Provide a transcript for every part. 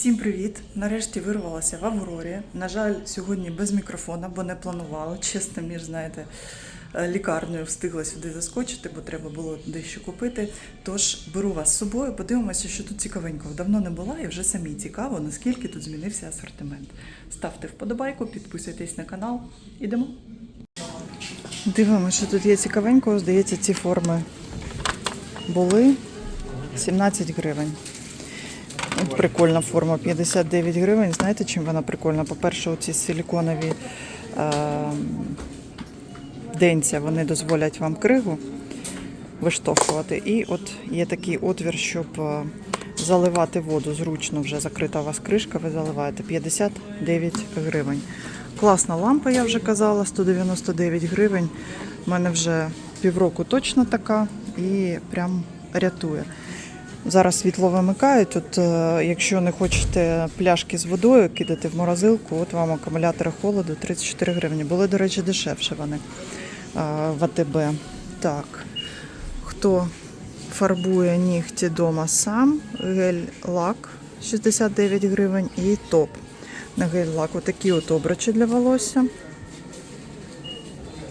Всім привіт! Нарешті вирвалася в Аврорі. На жаль, сьогодні без мікрофона, бо не планувала. Чесно, між знаєте, е, лікарнею встигла сюди заскочити, бо треба було дещо купити. Тож беру вас з собою, подивимося, що тут цікавенького. Давно не була і вже самі цікаво, наскільки тут змінився асортимент. Ставте вподобайку, підписуйтесь на канал. Ідемо. Дивимося, що тут є цікавенького. Здається, ці форми були 17 гривень. Прикольна форма, 59 гривень. Знаєте, чим вона прикольна? По-перше, оці силіконові е, денця вони дозволять вам кригу виштовхувати. І от є такий отвір, щоб е, заливати воду. Зручно вже закрита у вас кришка, ви заливаєте 59 гривень. Класна лампа, я вже казала, 199 гривень. У мене вже півроку точно така і прям рятує. Зараз світло вимикають. От, е, якщо не хочете пляшки з водою кидати в морозилку, от вам акумулятори холоду 34 гривні. Були, до речі, дешевше вони е, в АТБ. Так. Хто фарбує нігті вдома сам, гель-лак 69 гривень і топ на гель-лак. Отакі от обручі для волосся.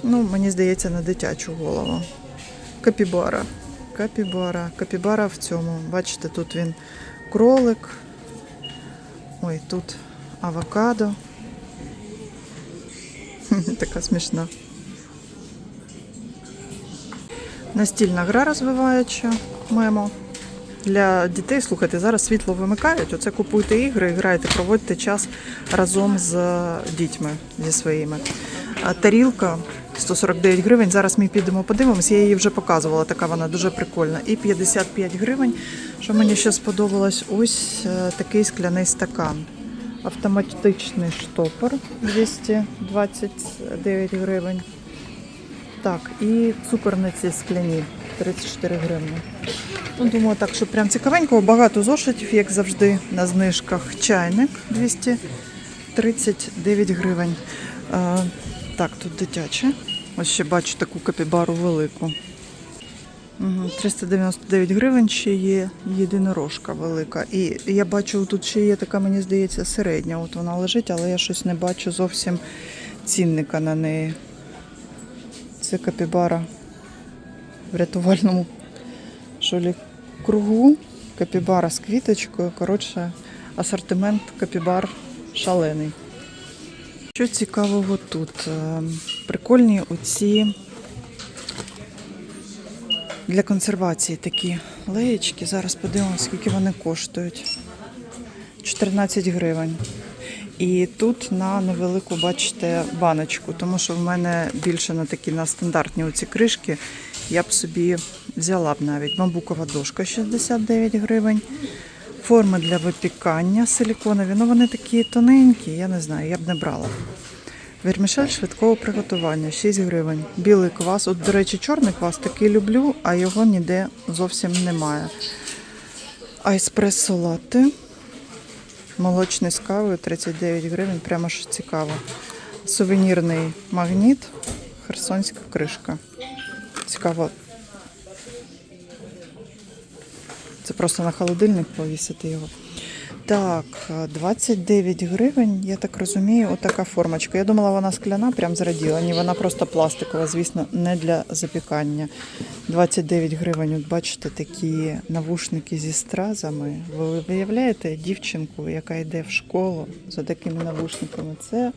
Ну, мені здається, на дитячу голову. Капібара. Капібара. Капібара в цьому. Бачите, тут він кролик. Ой, тут авокадо. Така смішна. Настільна гра розвиваюча мемо. Для дітей, слухайте, зараз світло вимикають. Оце купуйте ігри, грайте, проводьте час разом з дітьми зі своїми. Тарілка 149 гривень. Зараз ми підемо подивимось. Я її вже показувала, така вона дуже прикольна. І 55 гривень. Що мені ще сподобалось, ось е, такий скляний стакан. Автоматичний штопор 229 гривень. Так, і цукорниці скляні 34 гривні. Ну, думаю, так, що прям цікавенького, багато зошитів, як завжди, на знижках. Чайник 239 гривень. Е, так, тут дитяче. Ось ще бачу таку капібару велику. Угу, 399 гривень ще є єдинорожка велика. І я бачу, тут ще є така, мені здається, середня. От вона лежить, але я щось не бачу зовсім цінника на неї. Це капібара в рятувальному що лі, кругу. Капібара з квіточкою. Коротше, асортимент капібар шалений. Що цікавого тут? Е, Прикольні оці для консервації такі леєчки. Зараз подивимося, скільки вони коштують. 14 гривень. І тут на невелику, бачите, баночку, тому що в мене більше на такі на стандартні оці кришки. Я б собі взяла б навіть бамбукова дошка 69 гривень. Форми для випікання силіконові. Ну вони такі тоненькі, я не знаю, я б не брала. Вермішель швидкого приготування 6 гривень. Білий квас. От, до речі, чорний квас такий люблю, а його ніде зовсім немає. Айспресо латте. Молочний з кавою 39 гривень, прямо ж цікаво. Сувенірний магніт, херсонська кришка. Цікаво. Це просто на холодильник повісити його. Так, 29 гривень, я так розумію, отака формочка. Я думала, вона скляна, прям зраділа. Ні, вона просто пластикова, звісно, не для запікання. 29 гривень, от бачите, такі навушники зі стразами. Ви виявляєте дівчинку, яка йде в школу за такими навушниками? Це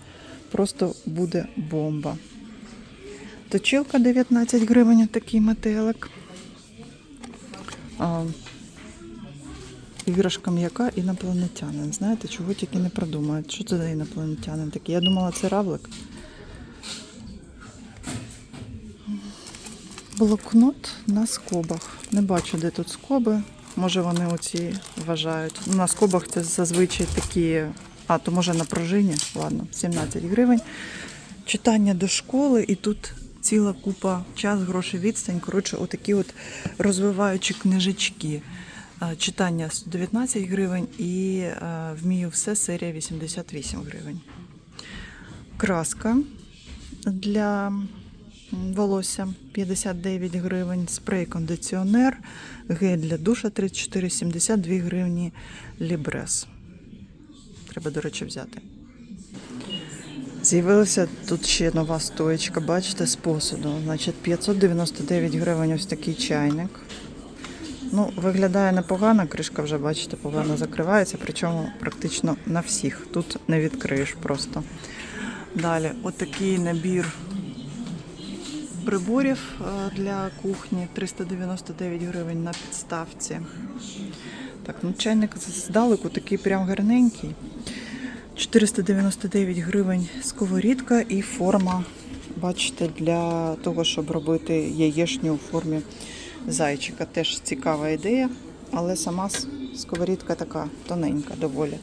просто буде бомба. Точилка 19 гривень, такий метелик. Іграшка м'яка інопланетянин. Знаєте, чого тільки не придумають. Що це за інопланетянин такий? Я думала, це равлик. Блокнот на скобах. Не бачу, де тут скоби. Може вони оці вважають. Ну, на скобах це зазвичай такі. А, то може на пружині. Ладно, 17 гривень. Читання до школи і тут ціла купа час, грошей, відстань. Коротше, отакі от розвиваючі книжечки. Е, Читання 119 гривень і е, вмію все серія 88 гривень. Краска для волосся 59 гривень, спрей-кондиціонер, гель для душа 34,72 гривні, лібрес. Треба, до речі, взяти. З'явилася тут ще нова стоєчка, бачите, з посуду. Значить, 599 гривень ось такий чайник. Ну, виглядає непогано, кришка вже, бачите, погано закривається, причому практично на всіх. Тут не відкриєш просто. Далі, отакий набір приборів е, для кухні 399 гривень на підставці. Так, ну чайник здалеку такий прям гарненький. 499 гривень сковорідка і форма, бачите, для того, щоб робити яєшню у формі зайчика. Теж цікава ідея, але сама сковорідка така тоненька доволі.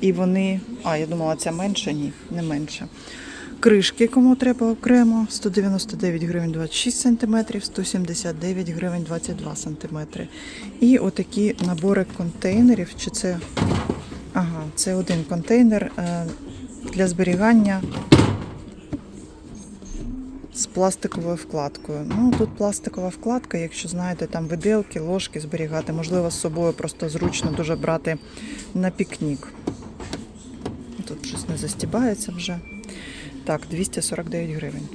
І вони, а я думала, ця менша, ні, не менша. Кришки, кому треба окремо, 199 гривень 26 см, 179 гривень 22 см. І отакі набори контейнерів, чи це Ага, це один контейнер е, для зберігання з пластиковою вкладкою. Ну, тут пластикова вкладка, якщо знаєте, там виделки, ложки зберігати, можливо, з собою просто зручно дуже брати на пікнік. Тут щось не застібається вже. Так, 249 гривень.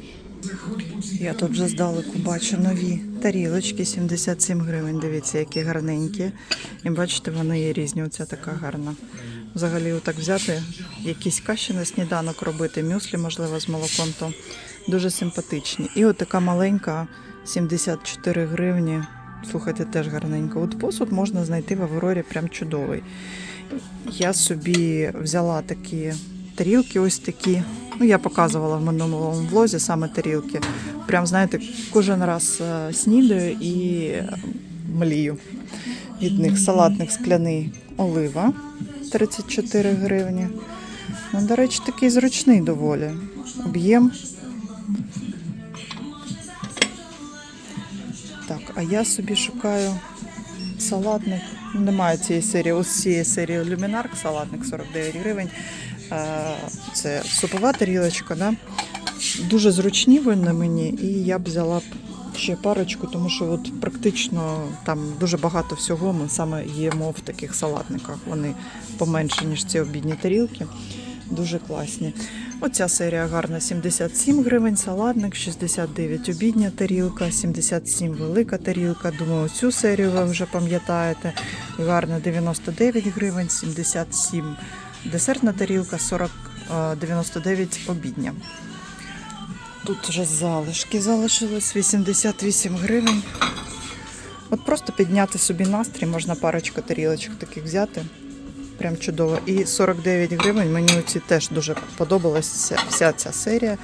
Я тут вже здалеку бачу нові тарілочки, 77 гривень. Дивіться, які гарненькі. І бачите, вони є різні. Оця така гарна. Взагалі, отак взяти якісь каші на сніданок робити, мюслі, можливо, з молоком, то дуже симпатичні. І от така маленька 74 гривні. Слухайте, теж гарненько. От посуд можна знайти в Аврорі прям чудовий. Я собі взяла такі тарілки, ось такі. Ну, я показувала в минулому влозі саме тарілки. Прям, знаєте, кожен раз е, снідаю і е, млію від них. Салатник скляний олива 34 гривні. Ну, до речі, такий зручний доволі. Об'єм. Так, а я собі шукаю салатник. Ну, Немає цієї серії. Ось цієї серії люмінарк, салатник 49 гривень. Е, Це супова тарілочка, да? Дуже зручні вони мені, і я б взяла б ще парочку, тому що от практично там дуже багато всього ми саме їмо в таких салатниках. Вони поменші, ніж ці обідні тарілки. Дуже класні. Оця серія гарна 77 гривень, салатник, 69 обідня тарілка, 77 велика тарілка. Думаю, цю серію ви вже пам'ятаєте. Гарна 99 гривень, 77 десертна тарілка, 40, е, 99 обідня. Тут вже залишки залишилось 88 гривень. От просто підняти собі настрій, можна парочку тарілочок таких взяти. Прям чудово. І 49 гривень. Мені оці теж дуже подобалася вся ця серія.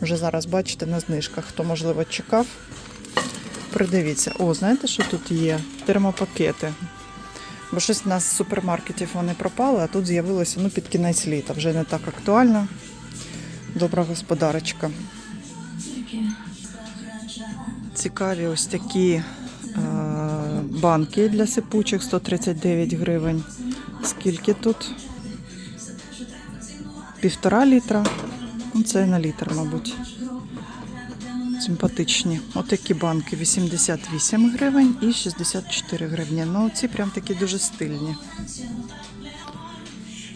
Вже зараз бачите на знижках. Хто, можливо, чекав, придивіться. О, знаєте, що тут є? Термопакети. Бо щось у нас з супермаркетів вони пропали, а тут з'явилося ну, під кінець літа. Вже не так актуально. Добра господарочка. Цікаві ось такі е, банки для сипучих 139 гривень. Скільки тут? Півтора літра. Ну, це на літр, мабуть. Симпатичні. Отакі банки 88 гривень і 64 гривні. Ну, ці прям такі дуже стильні.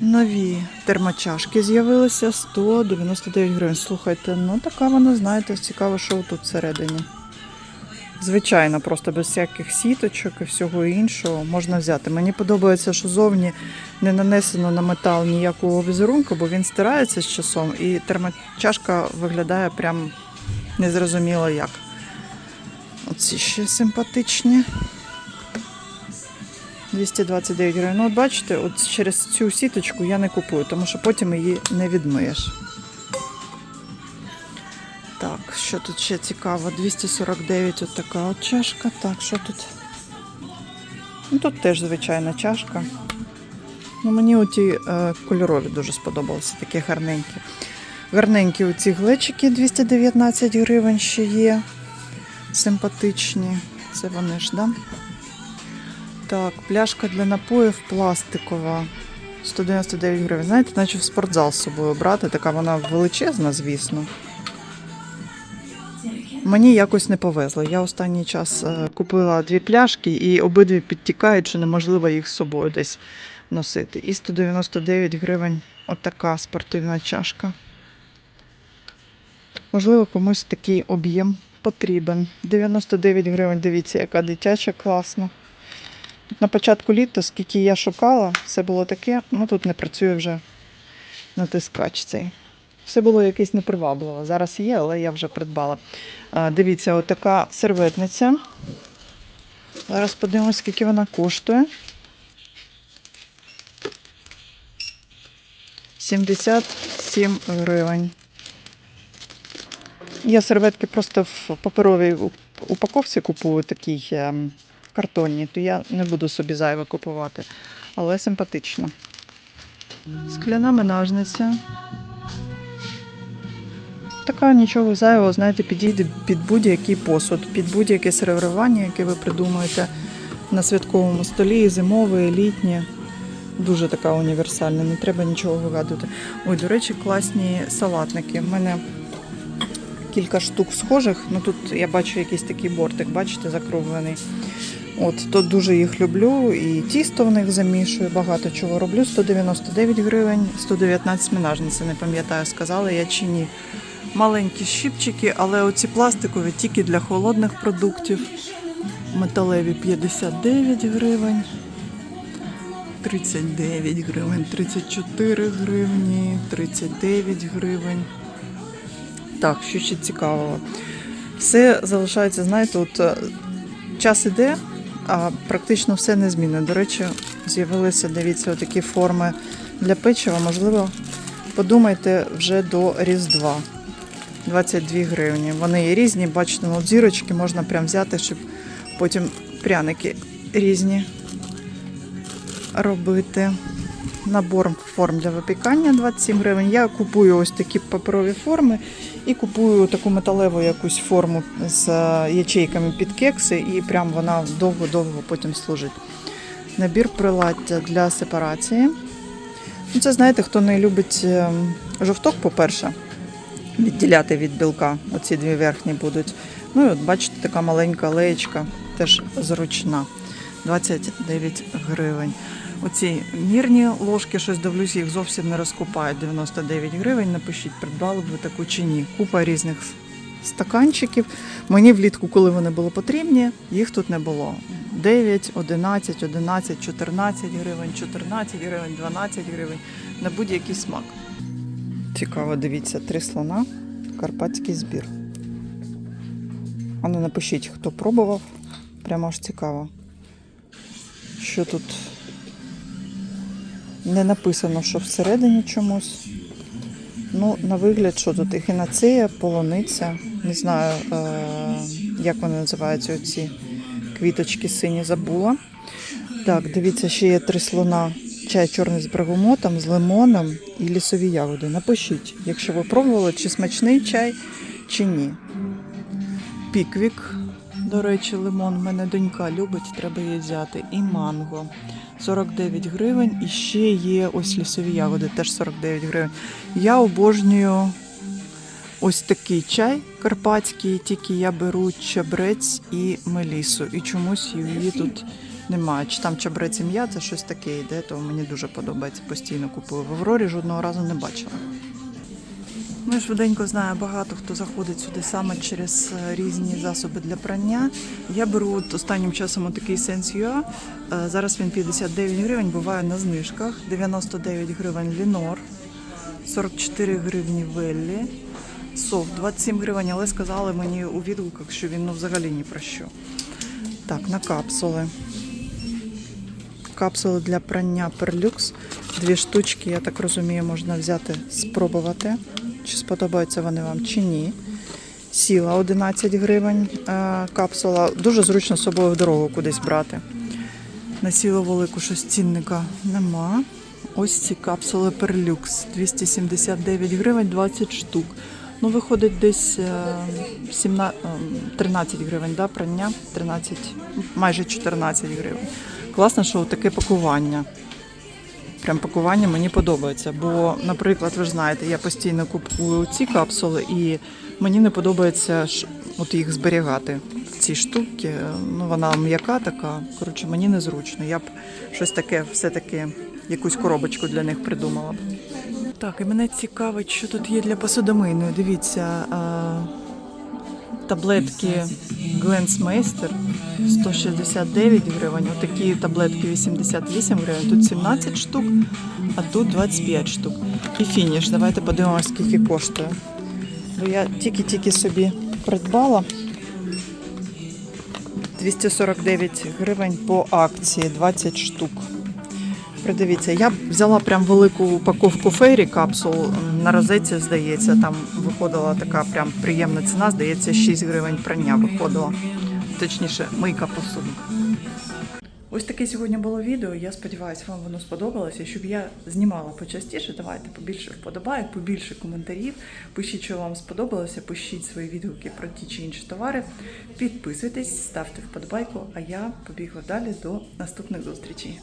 Нові термочашки з'явилися 199 гривень. Слухайте, ну така вона, знаєте, цікаво, що тут всередині. Звичайно, просто без всяких сіточок і всього іншого можна взяти. Мені подобається, що зовні не нанесено на метал ніякого візерунку, бо він стирається з часом, і термочашка виглядає прям незрозуміло як. Оці ще симпатичні. 229 гривень. Ну, от бачите, от через цю сіточку я не купую, тому що потім її не відмиєш. Що тут ще цікаво? 249 от така от чашка. Так, що тут? Ну, тут теж звичайна чашка. Ну, мені оті е, кольорові дуже сподобалися, такі гарненькі. Гарненькі оці глечики 219 гривень ще є. Симпатичні. Це вони ж, да? Так, пляшка для напоїв пластикова. 199 гривень. Знаєте, наче в спортзал з собою брати. Така вона величезна, звісно. Мені якось не повезло. Я останній час е, купила дві пляшки і обидві підтікають, що неможливо їх з собою десь носити. І 199 гривень отака спортивна чашка. Можливо, комусь такий об'єм потрібен. 99 гривень, дивіться, яка дитяча класна. На початку літа, скільки я шукала, все було таке, ну тут не працює вже натискач цей. Все було якесь непривабливе. Зараз є, але я вже придбала. Дивіться, отака серветниця. Зараз подивимось, скільки вона коштує. 77 гривень. Я серветки просто в паперовій упаковці купую такій ем, картонній, то я не буду собі зайве купувати. Але симпатично. Скляна менажниця. Така нічого зайвого, знаєте, підійде під будь-який посуд, під будь-яке сервірування, яке ви придумаєте на святковому столі, зимове, літнє. Дуже така універсальна, не треба нічого вигадувати. Ой, до речі, класні салатники. У мене кілька штук схожих. Ну тут я бачу якийсь такий бортик, бачите, закруглений. От, то дуже їх люблю, і тісто в них замішую, багато чого роблю. 199 гривень, 119 менажниця, не пам'ятаю, сказала я чи ні. Маленькі щипчики, але оці пластикові тільки для холодних продуктів. Металеві 59 гривень. 39 гривень, 34 гривні, 39 гривень. Так, що ще цікавого. Все залишається, знаєте, от е, час іде, а практично все не змінено. До речі, з'явилися, дивіться, такі форми для печива. Можливо, подумайте вже до Різдва. 22 гривні. Вони є різні, бачите, ну, зірочки можна прям взяти, щоб потім пряники різні робити. Набор форм для випікання 27 гривень. Я купую ось такі паперові форми і купую таку металеву якусь форму з е, ячейками під кекси, і прям вона довго-довго потім служить. Набір приладдя для сепарації. Ну, Це знаєте, хто не любить е, жовток, по-перше, відділяти від білка. Оці дві верхні будуть. Ну і от бачите, така маленька леєчка, теж зручна. 29 гривень. Оці мірні ложки, щось дивлюсь, їх зовсім не розкупають. 99 гривень. Напишіть, придбали б ви таку чи ні. Купа різних стаканчиків. Мені влітку, коли вони були потрібні, їх тут не було. 9, 11, 11, 14 гривень, 14 гривень, 12 гривень на будь-який смак. Цікаво, дивіться, три слона, карпатський збір. А ну напишіть, хто пробував. Прямо аж цікаво. Що тут не написано, що всередині чомусь. Ну, на вигляд, що тут ехінацея, полуниця. Не знаю, е- як вони називаються ці квіточки сині забула. Так, дивіться, ще є три слона. Чай чорний з бергамотом, з лимоном і лісові ягоди. Напишіть, якщо ви пробували, чи смачний чай, чи ні. Піквік, до речі, лимон. мене донька любить, треба її взяти. І манго. 49 гривень. І ще є ось лісові ягоди, теж 49 гривень. Я обожнюю ось такий чай карпатський, тільки я беру чабрець і мелісу. І чомусь її тут немає. Чи там чабрець і м'я, це щось таке йде, то мені дуже подобається. Постійно купую. В Аврорі жодного разу не бачила. Ну, швиденько знаю, багато хто заходить сюди саме через е, різні засоби для прання. Я беру от останнім часом такий Sensua. Е, Зараз він 59 гривень, буває на знижках. 99 гривень Лінор, 44 гривні Веллі, Сов 27 гривень, але сказали мені у відгуках, що він ну, взагалі ні про що. Так, на капсули. Капсули для прання Перлюкс. Дві штучки, я так розумію, можна взяти, спробувати, чи сподобаються вони вам чи ні. Сіла 11 гривень е, капсула. Дуже зручно з собою в дорогу кудись брати. На сілу велику щось цінника нема. Ось ці капсули Перлюкс 279 гривень 20 штук. Ну, виходить десь е, 17, е, 13 гривень, да, прання, 13, майже 14 гривень. Класно, що таке пакування. Прям пакування мені подобається. Бо, наприклад, ви ж знаєте, я постійно купую ці капсули, і мені не подобається от їх зберігати. Ці штуки, ну вона м'яка така. Коротше, мені незручно. Я б щось таке все-таки якусь коробочку для них придумала б. Так, і мене цікавить, що тут є для посудомийної. Дивіться, таблетки Глensмейстер 169 гривень. Отакі таблетки 88 гривень. Тут 17 штук, а тут 25 штук. І фініш. Давайте подивимося, скільки коштує. Бо я тільки-тільки собі придбала. 249 гривень по акції, 20 штук. Придивіться, я взяла прям велику упаковку фейрі капсул на розетці, здається, там виходила така прям приємна ціна, здається, 6 гривень прання виходила. Точніше, мийка посуду. Ось таке сьогодні було відео. Я сподіваюся, вам воно сподобалося. Щоб я знімала почастіше, давайте побільше вподобайок, побільше коментарів. Пишіть, що вам сподобалося, пишіть свої відгуки про ті чи інші товари. Підписуйтесь, ставте вподобайку, а я побігла далі до наступних зустрічей.